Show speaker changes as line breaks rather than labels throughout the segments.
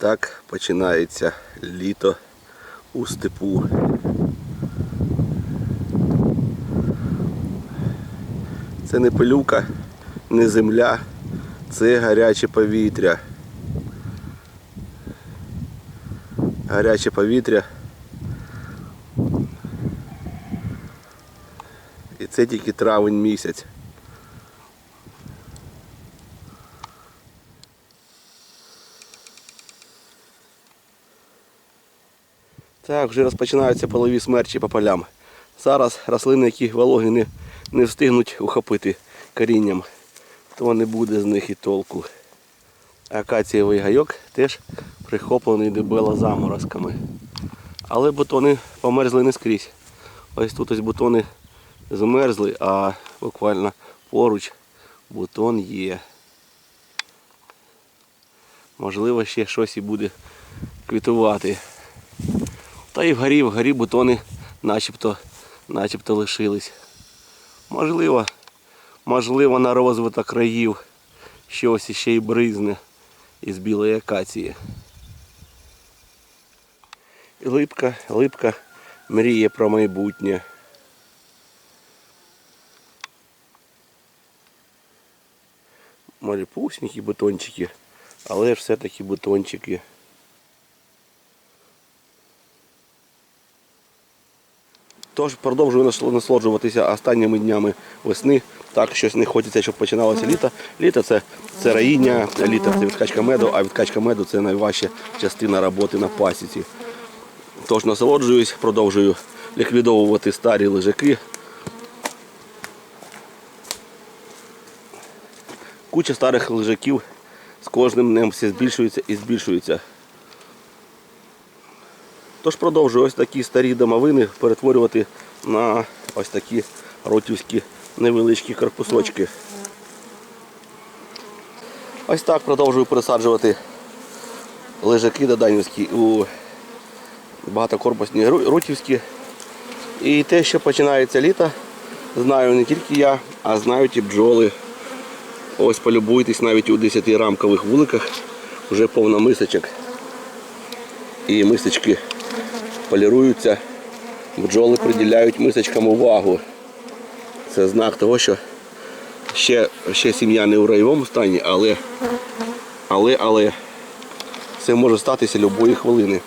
Так починається літо у степу. Це не пилюка, не земля, це гаряче повітря. Гаряче повітря. І це тільки травень місяць. Так, вже розпочинаються полові смерчі по полям. Зараз рослини, які вологі не, не встигнуть ухопити корінням, то не буде з них і толку. Акацієвий гайок теж прихоплений дебело заморозками. Але бутони померзли не скрізь. Ось тут ось бутони замерзли, а буквально поруч бутон є. Можливо, ще щось і буде квітувати. Та і вгорі, вгорі бутони начебто, начебто лишились. Можливо, можливо, на розвиток країв щось іще й бризне із білої акації. І липка, липка мріє про майбутнє. Маліпусенькі бутончики, але ж все-таки бутончики. Тож продовжую насолоджуватися останніми днями весни. Так, щось не хочеться, щоб починалося літо. Літо це, це раїння, літо це відкачка меду, а відкачка меду це найважча частина роботи на пасіці. Тож насолоджуюсь, продовжую ліквідовувати старі лежаки. Куча старих лежаків з кожним днем все збільшується і збільшується. Тож продовжую ось такі старі домовини перетворювати на ось такі ротівські невеличкі корпусочки. Ось так продовжую пересаджувати лежаки доданівські у багатокорпусні рутівські. І те, що починається літо, знаю не тільки я, а знають і бджоли. Ось полюбуйтесь навіть у 10-рамкових вуликах вже повно мисочок. І мисочки поліруються, бджоли приділяють мисочкам увагу. Це знак того, що ще, ще сім'я не у райовому стані, але, але, але це може статися любої хвилини.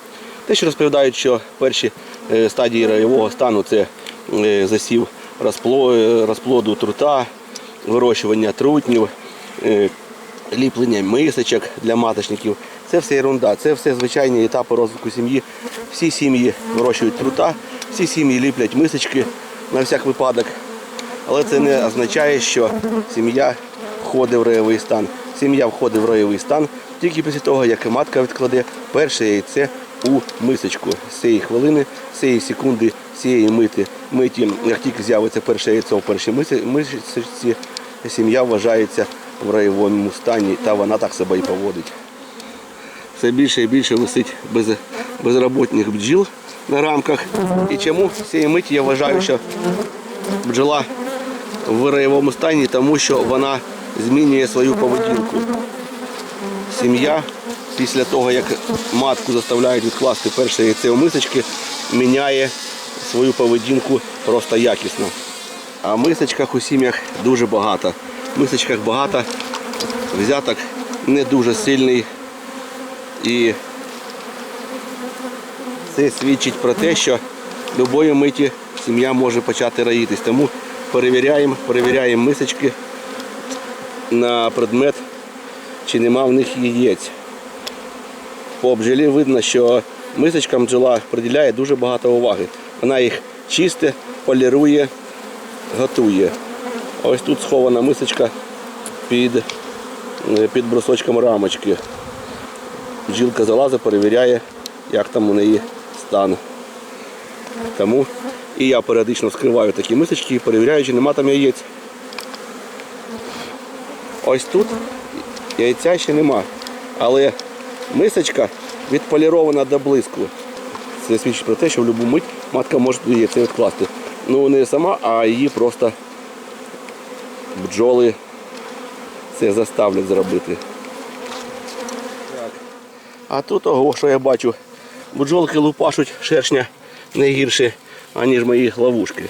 Те, що розповідають, що перші е, стадії райового стану це е, засів е, розплоду трута, вирощування трутнів, ліплення мисочок для маточників. Це все ерунда, це все звичайні етапи розвитку сім'ї. Всі сім'ї вирощують трута, всі сім'ї ліплять мисочки на всяк випадок. Але це не означає, що сім'я входить в райовий стан. Сім'я входить в райовий стан тільки після того, як матка відкладе перше яйце у мисочку. З цієї хвилини, з цієї секунди, з цієї мити, миті, як тільки з'явиться перше яйце у першій мисочці, сім'я вважається в райовому стані та вона так себе і поводить. Все більше і більше висить без, безроботних бджіл на рамках. І чому цієї миті я вважаю, що бджола в райовому стані, тому що вона змінює свою поведінку. Сім'я після того, як матку заставляють відкласти перше яйце у мисочки, міняє свою поведінку просто якісно. А мисочках у сім'ях дуже багато. В мисочках багато, взяток не дуже сильний. І це свідчить про те, що любої миті сім'я може почати раїтись. Тому перевіряємо, перевіряємо мисочки на предмет, чи нема в них яєць. По бджолі видно, що мисочкам бджола приділяє дуже багато уваги. Вона їх чисте, полірує, готує. Ось тут схована мисочка під, е, під брусочком рамочки. Бджілка залазить, перевіряє, як там у неї стан. Тому і я періодично вскриваю такі мисочки перевіряю, чи нема там яєць. Ось тут яйця ще нема. Але мисочка відполірована до блиску. Це свідчить про те, що в будь-яку мить матка може яйце відкласти. Ну не сама, а її просто бджоли це заставлять зробити. А тут ого, що я бачу, бджолки лупашуть шершня не гірше, аніж мої ловушки.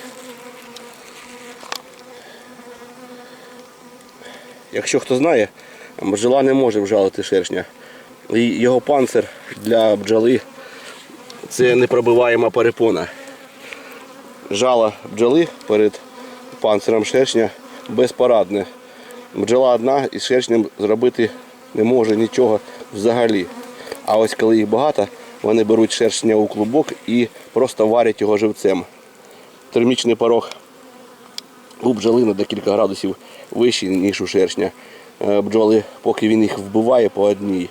Якщо хто знає, бджола не може вжалити шершня. Його панцир для бджоли це непробиваєма перепона. Жало бджоли перед панциром шершня безпорадне. Бджола одна із шершнем зробити не може нічого взагалі. А ось коли їх багато, вони беруть шершня у клубок і просто варять його живцем. Термічний порог у бджоли на декілька градусів вищий, ніж у шершня. Е, Бджоли, поки він їх вбиває по одній,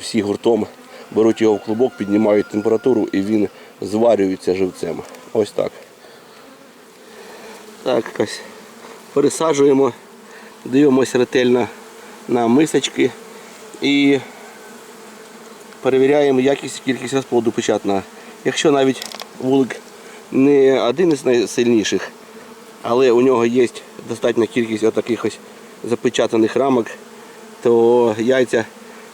всі гуртом беруть його в клубок, піднімають температуру і він зварюється живцем. Ось так. Так, ось пересаджуємо, дивимося ретельно на мисочки і перевіряємо якість і кількість розплоду печатного. Якщо навіть вулик не один із найсильніших, але у нього є достатня кількість отаких запечатаних рамок, то яйця,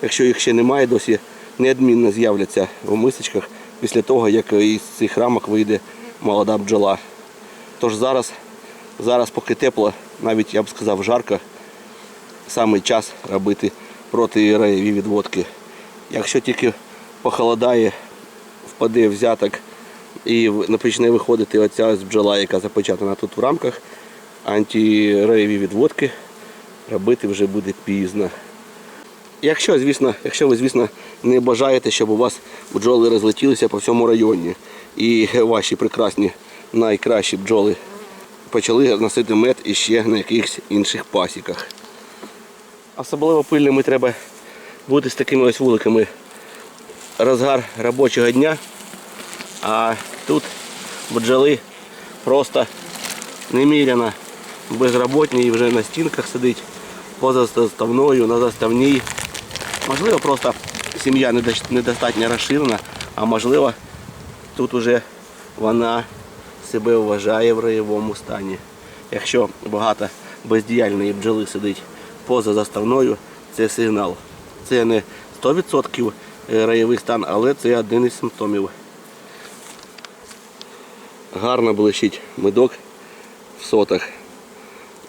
якщо їх ще немає, досі неодмінно з'являться в мисочках після того, як із цих рамок вийде молода бджола. Тож зараз, зараз поки тепло, навіть я б сказав жарко, саме час робити протиреєві відводки. Якщо тільки похолодає, впаде взяток і почне виходити оця бджола, яка запечатана тут в рамках, антиреєві відводки робити вже буде пізно. Якщо, звісно, якщо ви, звісно, не бажаєте, щоб у вас бджоли розлетілися по всьому районі і ваші прекрасні найкращі бджоли почали носити мед іще на якихось інших пасіках. Особливо пильними треба бути з такими ось вуликами. Розгар робочого дня, а тут бджоли просто неміряно безроботні і вже на стінках сидить поза заставною, на заставній. Можливо, просто сім'я недостатньо розширена, а можливо, тут уже вона себе вважає в раєвому стані. Якщо багато бездіяльної бджоли сидить поза заставною, це сигнал. Це не 100% раєвий стан, але це один із симптомів. Гарно блищить медок в сотах,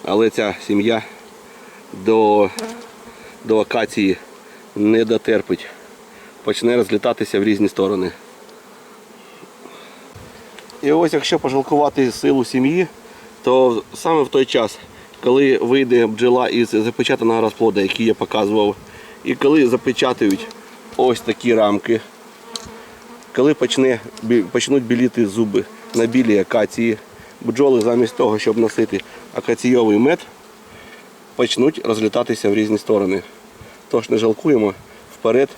але ця сім'я до, до акації не дотерпить. Почне розлітатися в різні сторони. І ось якщо пожалкувати силу сім'ї, то саме в той час, коли вийде бджола із запечатаного розплода, який я показував, і коли запечатають ось такі рамки, коли почне, почнуть біліти зуби на білій акації, бджоли замість того, щоб носити акаційовий мед, почнуть розлітатися в різні сторони. Тож не жалкуємо, вперед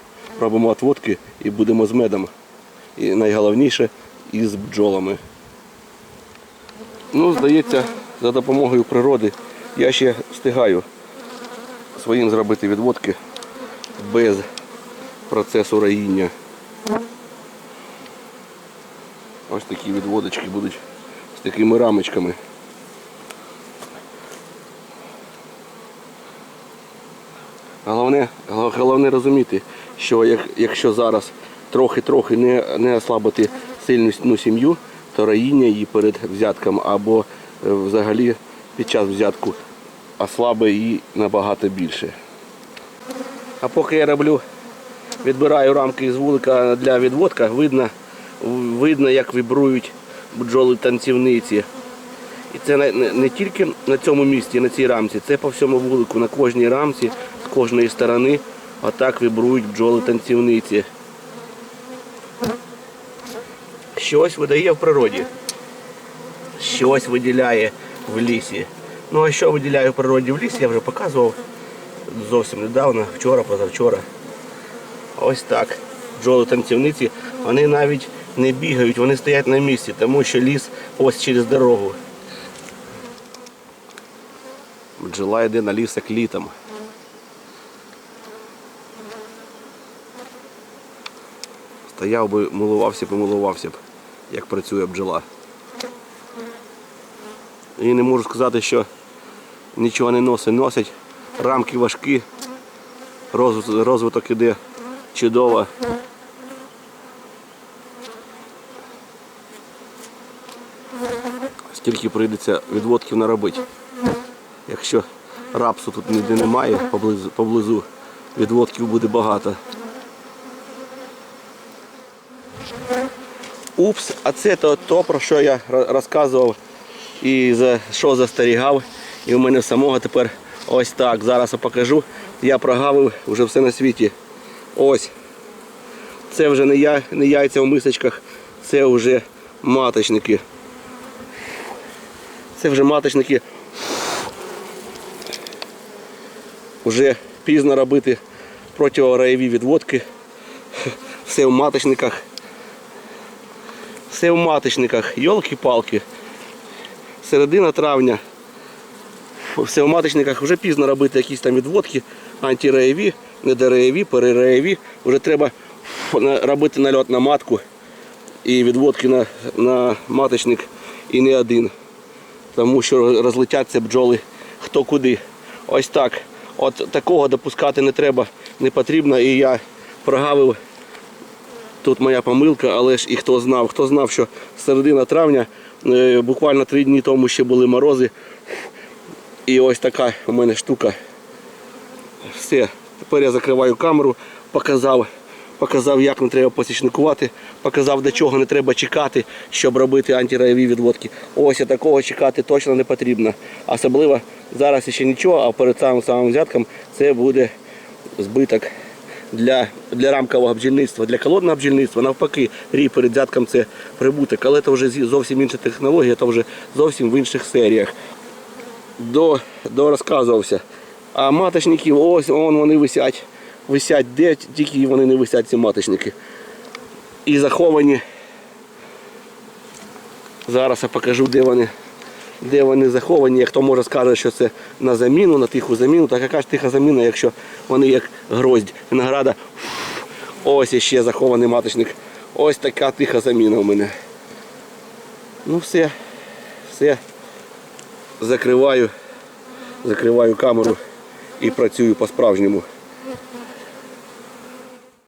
робимо отводки і будемо з медом. І найголовніше із бджолами. Ну, здається, за допомогою природи я ще встигаю своїм зробити відводки без процесу раїння. Ось такі відводочки будуть з такими рамочками. Головне, головне розуміти, що як, якщо зараз трохи-трохи не, не ослабити сильну сім'ю, то раїння її перед взятком або е, взагалі під час взятку ослабить її набагато більше. А поки я роблю, відбираю рамки з вулика для відводка, видно, видно як вібрують бджоли танцівниці. І це не, не, не тільки на цьому місці, на цій рамці, це по всьому вулику, на кожній рамці, з кожної сторони, отак вібрують бджоли танцівниці. Щось видає в природі. Щось виділяє в лісі. Ну а що виділяє в природі в лісі, я вже показував зовсім недавно, вчора, позавчора. Ось так. Бджоли танцівниці, вони навіть не бігають, вони стоять на місці, тому що ліс ось через дорогу. Бджола йде на ліс як літом. Стояв би, милувався б і милувався б, як працює бджола. І не можу сказати, що нічого не носить. Носять рамки важкі, розвиток іде чудово. Скільки прийдеться відводків наробити. Якщо рапсу тут ніде немає, поблизу, поблизу відводків буде багато. Упс, а це то, то про що я розказував і за що застерігав. І у мене самого тепер ось так. Зараз я покажу. Я прогавив вже все на світі. Ось. Це вже не, я, не яйця в мисочках, це вже маточники. Це вже маточники. Уже пізно робити протиораєві відводки. Все в маточниках. Все в маточниках. Йолки-палки. Середина травня. Все в маточниках вже пізно робити якісь там відводки, антираєві, недораєві, перераєві. Вже треба робити нальот на матку і відводки на, на маточник і не один. Тому що розлетяться бджоли хто куди. Ось так. От такого допускати не треба, не потрібно. І я прогавив Тут моя помилка, але ж і хто знав, хто знав, що середина травня, е, буквально три дні тому ще були морози. І ось така у мене штука. Все, тепер я закриваю камеру, показав, показав, як не треба посічникувати, показав, до чого не треба чекати, щоб робити антираєві відводки. Ось такого чекати точно не потрібно. Особливо зараз ще нічого, а перед самим самим взятком це буде збиток для, для рамкового бджільництва, для колодного бджільництва. Навпаки, рій перед взятком це прибуток, але це вже зовсім інша технологія, це вже зовсім в інших серіях. До, розказувався. А маточники, ось вон вони висять. Висять де, тільки вони не висять, ці маточники. І заховані. Зараз я покажу, де вони, де вони заховані. Як хто може скаже, що це на заміну, на тиху заміну, так яка ж тиха заміна, якщо вони як гроздь винограда. Ось іще захований маточник. Ось така тиха заміна у мене. Ну все, все. Закриваю, закриваю камеру і працюю по-справжньому.